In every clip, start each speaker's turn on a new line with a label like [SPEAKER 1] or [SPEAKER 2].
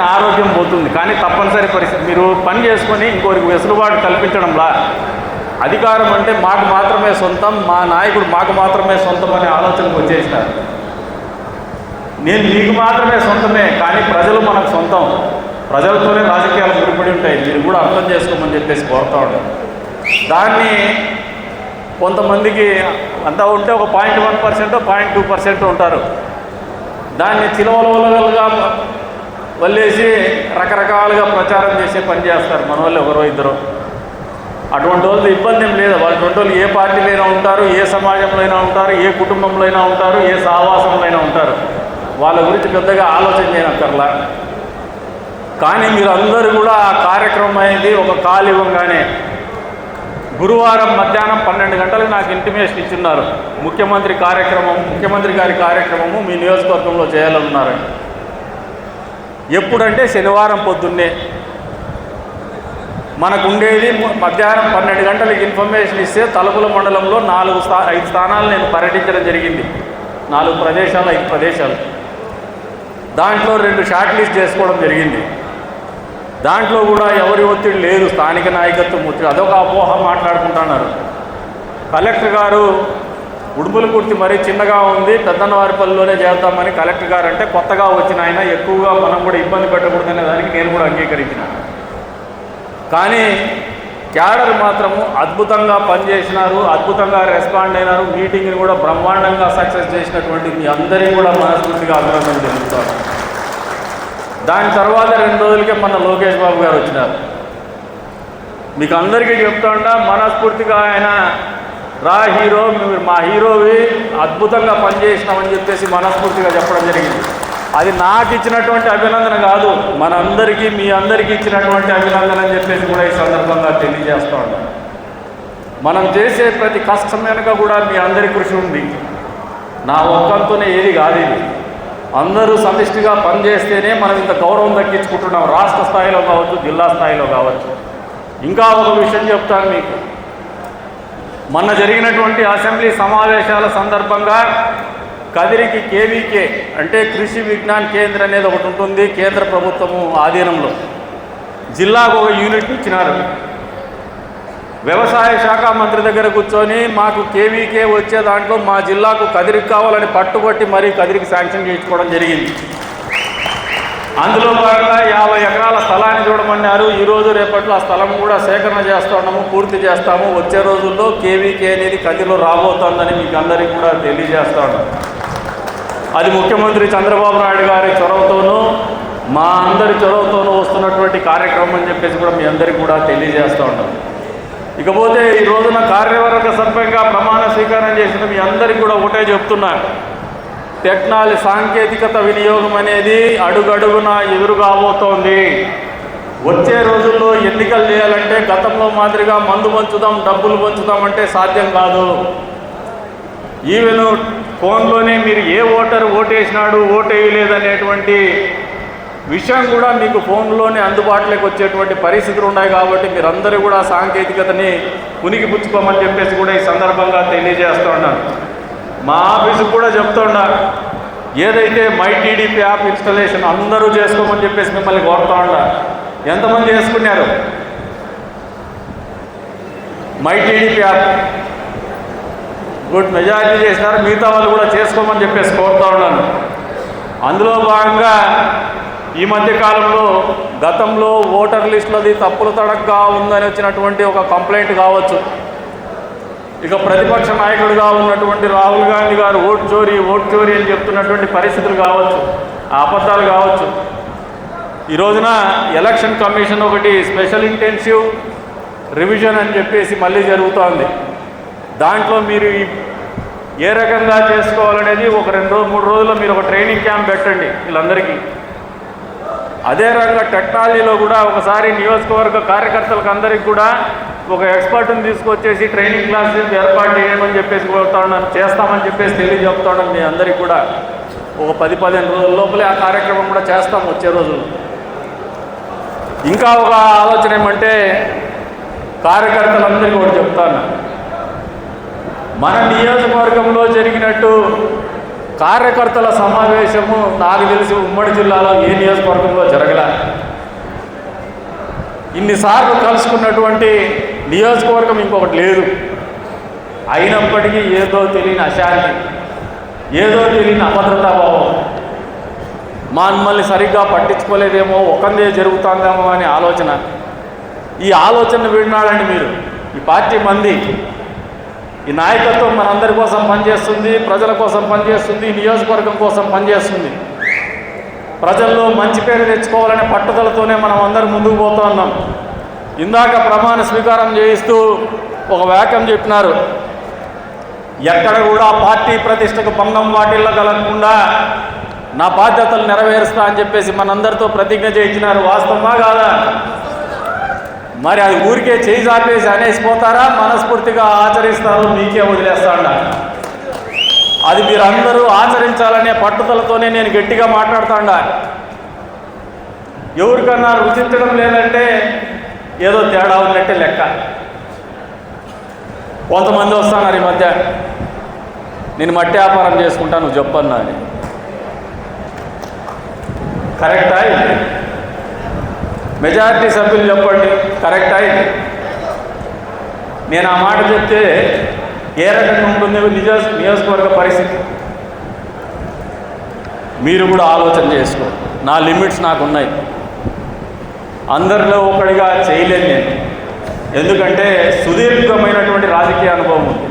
[SPEAKER 1] నా ఆరోగ్యం పోతుంది. కానీ తప్పనిసరి పరిస్థితి. మీరు పని చేసుకొని ఇంకోరికి వెసులుబాటు కల్పించడంలా. అధికారం అంటే మాకు మాత్రమే సొంతం మా నాయకుడు మాకు మాత్రమే సొంతం అనే ఆలోచనకు వచ్చేసినారు. నేను మీకు మాత్రమే సొంతమే కానీ ప్రజలు మనకు సొంతం. ప్రజలతోనే రాజకీయాలు ముడిపడి ఉంటాయి. మీరు కూడా అర్థం చేసుకోమని చెప్పేసి కోరుతా ఉంటాను దాన్ని కొంతమందికి అంతా ఉంటే ఒక point one percent point two percent ఉంటారు. దాన్ని చిలవలవలగా వల్లేసి రకరకాలుగా ప్రచారం చేసే పని చేస్తారు మన వాళ్ళు ఎవరో ఇద్దరు. అటువంటి వాళ్ళు ఇబ్బంది ఏం లేదు. అటువంటి వాళ్ళు ఏ పార్టీలో అయినా ఉంటారు ఏ సమాజంలో అయినా ఉంటారు ఏ కుటుంబంలో అయినా ఉంటారు ఏ సహవాసంలో అయినా ఉంటారు. వాళ్ళ గురించి పెద్దగా ఆలోచన చేయనక్కర్లా. కానీ మీరు అందరూ కూడా ఆ కార్యక్రమం అనేది ఒక కాలు ఇవ్వగానే గురువారం మధ్యాహ్నం పన్నెండు గంటలకు నాకు ఇంటిమేషన్ ఇచ్చిన్నారు. ముఖ్యమంత్రి కార్యక్రమం ముఖ్యమంత్రి గారి కార్యక్రమము మీ నియోజకవర్గంలో చేయాలన్నారండి ఎప్పుడంటే శనివారం పొద్దున్నే. మనకు ఉండేది మధ్యాహ్నం పన్నెండు గంటలకు ఇన్ఫర్మేషన్ ఇస్తే తలుపుల మండలంలో నాలుగు స్థా ఐదు స్థానాలు నేను పర్యటించడం జరిగింది. నాలుగు ప్రదేశాలు ఐదు ప్రదేశాలు. దాంట్లో రెండు షార్ట్ లిస్ట్ చేసుకోవడం జరిగింది. దాంట్లో కూడా ఎవరి ఒత్తిడి లేదు స్థానిక నాయకత్వం ఒత్తిడి. అదొక అపోహ మాట్లాడుకుంటున్నారు. కలెక్టర్ గారు ఉడుములు కుర్తి మరీ చిన్నగా ఉంది. పెద్దన్నవారిపల్లిలోనే చేద్దామని కలెక్టర్ గారు అంటే కొత్తగా వచ్చిన ఆయన ఎక్కువగా మనం కూడా ఇబ్బంది పెట్టకూడదనే దానికి నేను కూడా అంగీకరించిన. కానీ క్యాడర్ మాత్రము అద్భుతంగా పనిచేసినారు అద్భుతంగా రెస్పాండ్ అయినారు. మీటింగ్ని కూడా బ్రహ్మాండంగా సక్సెస్ చేసినటువంటి మీ అందరికీ కూడా మనస్ఫూర్తిగా అభినందనలు తెలుపుతారు దాని తర్వాత రెండు రోజులకే మన లోకేష్ బాబు గారు వచ్చినారు. మీకు అందరికీ చెప్తాండా మనస్ఫూర్తిగా ఆయన రా హీరో మీరు మా హీరోవి అద్భుతంగా పనిచేసినామని చెప్పేసి మనస్ఫూర్తిగా చెప్పడం జరిగింది. అది నాకు ఇచ్చినటువంటి అభినందన కాదు మనందరికీ మీ అందరికీ ఇచ్చినటువంటి అభినందన అని చెప్పేసి కూడా ఈ సందర్భంగా తెలియజేస్తూ ఉంటాం మనం చేసే ప్రతి కష్టం వెనుక కూడా మీ అందరి కృషి ఉంది. నా ఒక్కంతోనే ఏది కాదు ఇది. అందరూ సమిష్టిగా పనిచేస్తేనే మనం ఇంత గౌరవం దక్కించుకుంటున్నాం. రాష్ట్ర స్థాయిలో కావచ్చు జిల్లా స్థాయిలో కావచ్చు. ఇంకా ఒక విషయం చెప్తాను మీకు. మొన్న జరిగినటువంటి అసెంబ్లీ సమావేశాల సందర్భంగా కదిరికి కేవీకే అంటే కృషి విజ్ఞాన్ కేంద్రం అనేది ఒకటి ఉంటుంది కేంద్ర ప్రభుత్వము ఆధీనంలో. జిల్లాకు ఒక యూనిట్ ఇచ్చినారు. వ్యవసాయ శాఖ మంత్రి దగ్గర కూర్చొని మాకు కేవీకే వచ్చే దాంట్లో మా జిల్లాకు కదిరికి కావాలని పట్టుబట్టి మరీ కదిరికి శాంక్షన్ చేయించుకోవడం జరిగింది. అందులో భాగంగా యాభై ఎకరాల స్థలాన్ని చూడమన్నారు. ఈరోజు రేపట్లో ఆ స్థలం కూడా సేకరణ చేస్తున్నాము పూర్తి చేస్తాము. వచ్చే రోజుల్లో కేవీకే అనేది కదిలో రాబోతోందని మీకు అందరికీ కూడా తెలియజేస్తాను. అది ముఖ్యమంత్రి చంద్రబాబు నాయుడు గారి చొరవతోనూ మా అందరి చొరవతోనూ వస్తున్నటువంటి కార్యక్రమం అని చెప్పేసి కూడా మీ అందరికీ కూడా తెలియజేస్తూ ఉన్నాం ఇకపోతే ఈ రోజున కార్యవర్గ సభ్యంగా ప్రమాణ స్వీకారం చేసిన మీ అందరికీ కూడా ఒకటే చెప్తున్నాను టెక్నాలజీ సాంకేతికత వినియోగం అనేది అడుగడుగున ఎదురుగాబోతోంది. వచ్చే రోజుల్లో ఎన్నికలు చేయాలంటే గతంలో మాదిరిగా మందు పంచుదాం డబ్బులు పంచుదాం అంటే సాధ్యం కాదు. ఈవెన్ ఫోన్లోనే మీరు ఏ ఓటర్ ఓటేసినాడు ఓటేయలేదనేటువంటి విషయం కూడా మీకు ఫోన్లోనే అందుబాటులోకి వచ్చేటువంటి పరిస్థితులు ఉన్నాయి కాబట్టి మీరందరూ కూడా సాంకేతికతని ఉనికి పుచ్చుకోమని చెప్పేసి కూడా ఈ సందర్భంగా తెలియజేస్తూ ఉన్నాను. మా ఆఫీసుకు కూడా చెప్తుండా ఏదైతే మై టీడీపీ యాప్ ఇన్స్టలేషన్ అందరూ చేసుకోమని చెప్పేసి మిమ్మల్ని కోరుతా ఉండా. ఎంతమంది చేసుకున్నారు? My TDP app. Good majority చేసినారు మిగతా వాళ్ళు కూడా చేసుకోమని చెప్పేసి కోరుతా ఉన్నాను. అందులో భాగంగా ఈ మధ్య కాలంలో గతంలో ఓటర్ లిస్టులది తప్పులు తడగ్గా ఉందని వచ్చినటువంటి ఒక కంప్లైంట్ కావచ్చు. ఇక ప్రతిపక్ష నాయకుడిగా ఉన్నటువంటి రాహుల్ గాంధీ గారు ఓటు చోరీ ఓటు చోరీ అని చెప్తున్నటువంటి పరిస్థితులు కావచ్చు అబద్ధాలు కావచ్చు. ఈ రోజున ఎలక్షన్ కమిషన్ ఒకటి స్పెషల్ ఇంటెన్సివ్ రివిజన్ అని చెప్పేసి మళ్ళీ జరుగుతోంది. దాంట్లో మీరు ఏ రకంగా చేసుకోవాలనేది ఒక రెండు రోజు మూడు రోజుల్లో మీరు ఒక ట్రైనింగ్ క్యాంప్ పెట్టండి వీళ్ళందరికీ. అదే రకంగా టెక్నాలజీలో కూడా ఒకసారి నియోజకవర్గ కార్యకర్తలకు అందరికీ కూడా ఒక ఎక్స్పర్ట్ని తీసుకొచ్చేసి ట్రైనింగ్ క్లాస్ ఏర్పాటు చేయమని చెప్పేసి కోరుతా చేస్తామని చెప్పేసి తెలియజెప్తాను మీ అందరికీ కూడా. ఒక పది పదిహేను రోజుల లోపలే ఆ కార్యక్రమం కూడా చేస్తాం వచ్చే రోజులు ఇంకా ఒక ఆలోచన ఏమంటే కార్యకర్తలందరికీ ఒకటి చెప్తాను. మన నియోజకవర్గంలో జరిగినట్టు కార్యకర్తల సమావేశము నాకు తెలిసి ఉమ్మడి జిల్లాలో ఏ నియోజకవర్గంలో జరగల. ఇన్నిసార్లు కలుసుకున్నటువంటి నియోజకవర్గం ఇంకొకటి లేదు. అయినప్పటికీ ఏదో తెలియని అశాంతి ఏదో తెలియని అభద్రతాభావం మమ్మల్ని సరిగ్గా పట్టించుకోలేదేమో ఒకందే జరుగుతుందేమో అనే ఆలోచన. ఈ ఆలోచన విన్నాడండి మీరు ఈ పార్టీ మంది. ఈ నాయకత్వం మనందరి కోసం పనిచేస్తుంది ప్రజల కోసం పనిచేస్తుంది నియోజకవర్గం కోసం పనిచేస్తుంది. ప్రజల్లో మంచి పేరు తెచ్చుకోవాలనే పట్టుదలతోనే మనం అందరు ముందుకు పోతూ ఉన్నాం. ఇందాక ప్రమాణ స్వీకారం చేయిస్తూ ఒక వాక్యం చెప్పినారు. ఎక్కడ కూడా పార్టీ ప్రతిష్టకు భంగం వాటిల్లో కలగకుండా నా బాధ్యతలు నెరవేరుస్తా అని చెప్పేసి మనందరితో ప్రతిజ్ఞ చేయించినారు. వాస్తవమా కాదా? మరి అది ఊరికే చేయి చాపేసి అనేసిపోతారా? మనస్ఫూర్తిగా ఆచరిస్తారు. మీకే వదిలేస్తాడా. అది మీరు అందరూ ఆచరించాలనే పట్టుదలతోనే నేను గట్టిగా మాట్లాడుతాడా. ఎవరికన్నా రుచించడం లేదంటే ఏదో తేడా ఉన్నట్టే లెక్క. కొంతమంది వస్తున్నారు ఈ మధ్య. నేను మట్టి వ్యాపారం చేసుకుంటా నువ్వు చెప్పన్నా అని. కరెక్టా ఇది మెజారిటీ సభ్యులు చెప్పండి కరెక్టా ఇది నేను ఆ మాట చెప్తే ఏ రకంగా ఉంటుంది నిజ నియోజకవర్గ పరిస్థితి. మీరు కూడా ఆలోచన చేసుకో నా లిమిట్స్ నాకు ఉన్నాయి. అందరిలో ఒకడిగా చేయలేను నేను. ఎందుకంటే సుదీర్ఘమైనటువంటి రాజకీయ అనుభవం ఉంది.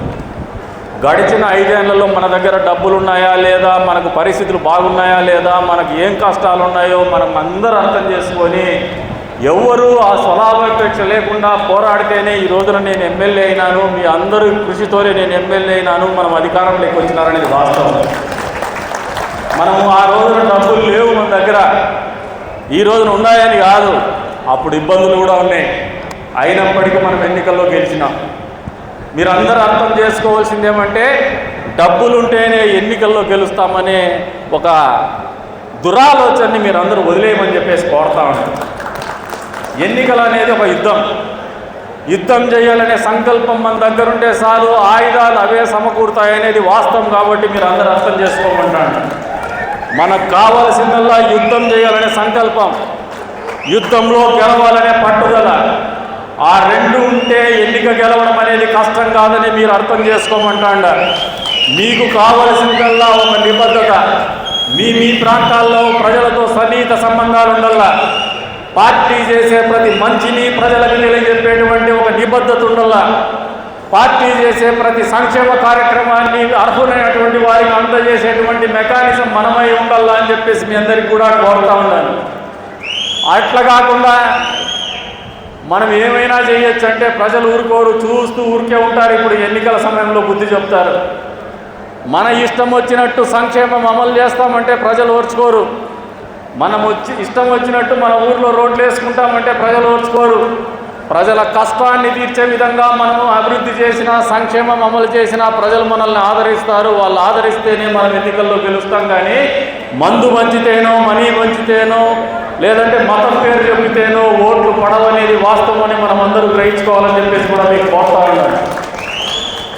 [SPEAKER 1] గడిచిన ఐదేళ్ళలో మన దగ్గర డబ్బులు ఉన్నాయా లేదా మనకు పరిస్థితులు బాగున్నాయా లేదా మనకు ఏం కష్టాలు ఉన్నాయో మనం అందరూ అర్థం చేసుకొని ఎవరు ఆ స్వలాభాపేక్ష లేకుండా పోరాడితేనే ఈ రోజున నేను ఎమ్మెల్యే అయినాను మీ అందరూ కృషితోనే నేను ఎమ్మెల్యే అయినాను మనం అధికారంలోకి వచ్చినారనేది వాస్తవం. మనము ఆ రోజున డబ్బులు లేవు మన దగ్గర. ఈ రోజున ఉన్నాయని కాదు. అప్పుడు ఇబ్బందులు కూడా ఉన్నాయి. అయినప్పటికీ మనం ఎన్నికల్లో గెలిచినాం. మీరు అందరూ అర్థం చేసుకోవాల్సింది ఏమంటే డబ్బులుంటేనే ఎన్నికల్లో గెలుస్తామనే ఒక దురాలోచనని మీరు అందరూ వదిలేయమని చెప్పేసి కోరుతా ఉంటారు ఎన్నికలు అనేది ఒక యుద్ధం. యుద్ధం చేయాలనే సంకల్పం మన దగ్గరుంటే చాలు ఆయుధాలు అవే సమకూరుతాయనేది వాస్తవం కాబట్టి మీరు అందరూ అర్థం చేసుకోమంటాను మనకు కావాల్సిందల్లా యుద్ధం చేయాలనే సంకల్పం. యుద్ధంలో గెలవాలనే పట్టుదల. ఆ రెండు ఉంటే ఎన్నిక గెలవడం అనేది కష్టం కాదని మీరు అర్థం చేసుకోమంటాండ. మీకు కావలసిందల్లా ఒక నిబద్ధత. మీ మీ ప్రాంతాల్లో ప్రజలతో సన్నిహిత సంబంధాలు ఉండల్లా. పార్టీ చేసే ప్రతి మంచిని ప్రజలకు తెలియజెప్పేటువంటి ఒక నిబద్ధత ఉండల్లా. పార్టీ చేసే ప్రతి సంక్షేమ కార్యక్రమాన్ని అర్హులైనటువంటి వారికి అందజేసేటువంటి మెకానిజం మనమై ఉండాలా అని చెప్పేసి మీ అందరికీ కూడా కోరుతా ఉన్నాను. అట్లా కాకుండా మనం ఏమైనా చేయొచ్చు అంటే ప్రజలు ఊరుకోరు చూస్తూ ఊరికే ఉంటారు. ఇప్పుడు ఎన్నికల సమయంలో బుద్ధి చెప్తారు. మన ఇష్టం వచ్చినట్టు సంక్షేమం అమలు చేస్తామంటే ప్రజలు ఓర్చుకోరు. మనం వచ్చి ఇష్టం వచ్చినట్టు మన ఊర్లో రోడ్లు వేసుకుంటామంటే ప్రజలు ఓర్చుకోరు. ప్రజల కష్టాన్ని తీర్చే విధంగా మనం అభివృద్ధి చేసిన సంక్షేమం అమలు చేసిన ప్రజలు మనల్ని ఆదరిస్తారు. వాళ్ళు ఆదరిస్తేనే మనం ఎన్నికల్లో గెలుస్తాం. కానీ మందు మంచితేనో మనీ మంచితేనో లేదంటే మతం పేరు చెబితేనో ఓట్లు పడవనేది వాస్తవం అని మనం అందరూ గ్రహించుకోవాలని చెప్పేసి కూడా మీకు కోరుతా ఉన్నాను.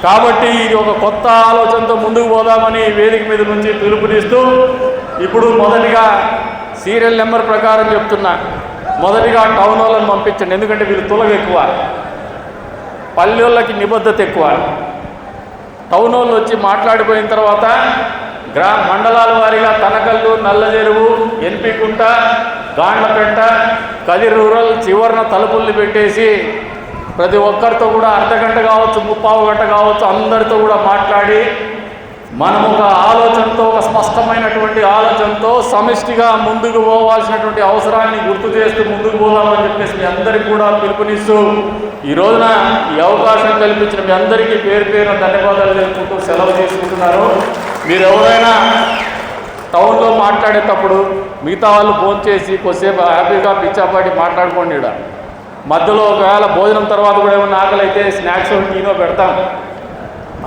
[SPEAKER 1] కాబట్టి ఇది ఒక కొత్త ఆలోచనతో ముందుకు పోదామని వేదిక మీద నుంచి పిలుపునిస్తూ ఇప్పుడు మొదటిగా సీరియల్ నెంబర్ ప్రకారం చెప్తున్నా. మొదటిగా టౌన్ వాళ్ళని పంపించండి. ఎందుకంటే వీళ్ళు తులగ ఎక్కువ. పల్లెళ్ళకి నిబద్ధత ఎక్కువ. టౌన్ వాళ్ళు వచ్చి మాట్లాడిపోయిన తర్వాత గ్రా మండలాల వారీగా తనకల్లు నల్లజెరువు ఎన్పికుంట గాండ్లపేట కది రూరల్ చివరన తలుపుల్ని పెట్టేసి ప్రతి ఒక్కరితో కూడా అర్ధగంట కావచ్చు ముప్పావు గంట కావచ్చు అందరితో కూడా మాట్లాడి మనం ఒక ఆలోచనతో ఒక స్పష్టమైనటువంటి ఆలోచనతో సమిష్టిగా ముందుకు పోవాల్సినటువంటి అవసరాన్ని గుర్తు చేస్తూ ముందుకు పోదామని చెప్పేసి మీ అందరికీ కూడా పిలుపునిస్తూ ఈ రోజున ఈ అవకాశం కల్పించిన మీ అందరికీ పేరు పేరున ధన్యవాదాలు తెలుపుకుంటూ సెలవు తీసుకుంటున్నారు మీరు ఎవరైనా టౌన్లో మాట్లాడేటప్పుడు మిగతా వాళ్ళు ఫోన్ చేసి కొద్దిసేపు హ్యాపీగా పిచ్చాపాటి మాట్లాడుకోండి ఇక్కడ మధ్యలో ఒకవేళ భోజనం తర్వాత కూడా ఏమన్నా ఆకలి అయితే స్నాక్స్ టీనో పెడతాం.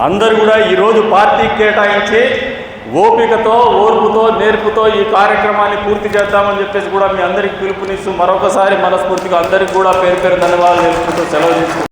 [SPEAKER 1] అందరూ కూడా ఈరోజు పార్టీ కేటాయించి ఓపికతో ఓర్పుతో నేర్పుతో ఈ కార్యక్రమాన్ని పూర్తి చేద్దామని చెప్పేసి కూడా మీ అందరికీ పిలుపునిస్తూ మరొకసారి మనస్ఫూర్తిగా అందరికీ కూడా పేరు పేరు ధన్యవాదాలు తెలుపుకుంటూ సెలవు తీసుకుంటాం